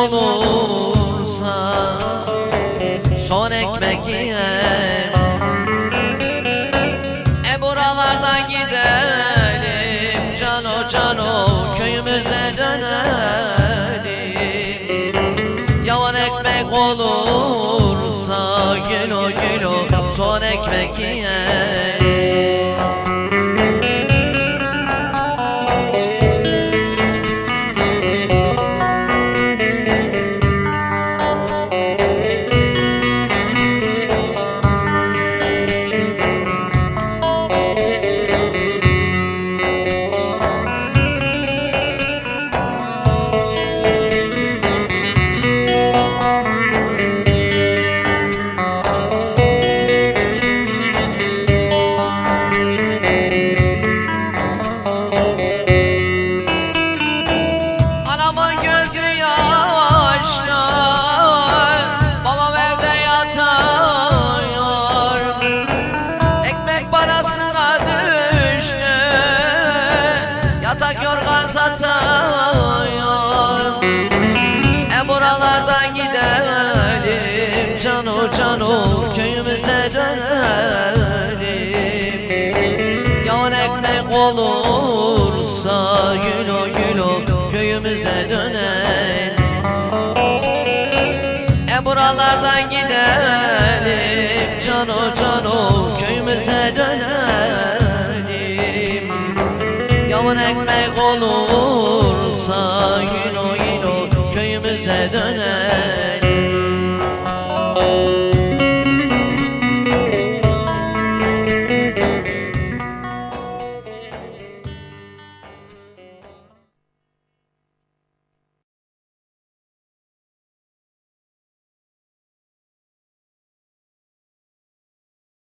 olursa Son ekmek yer E buralardan gidelim Cano cano köyümüze dönelim. Yavan ekmek olursa Gülo gülo son ekmek yer Cano cano köyümüze dönelim. Yavan ekmek olursa Gülo gülo köyümüze dönelim. E buralardan gidelim Cano cano köyümüze dönelim. Yavan ekmek olursa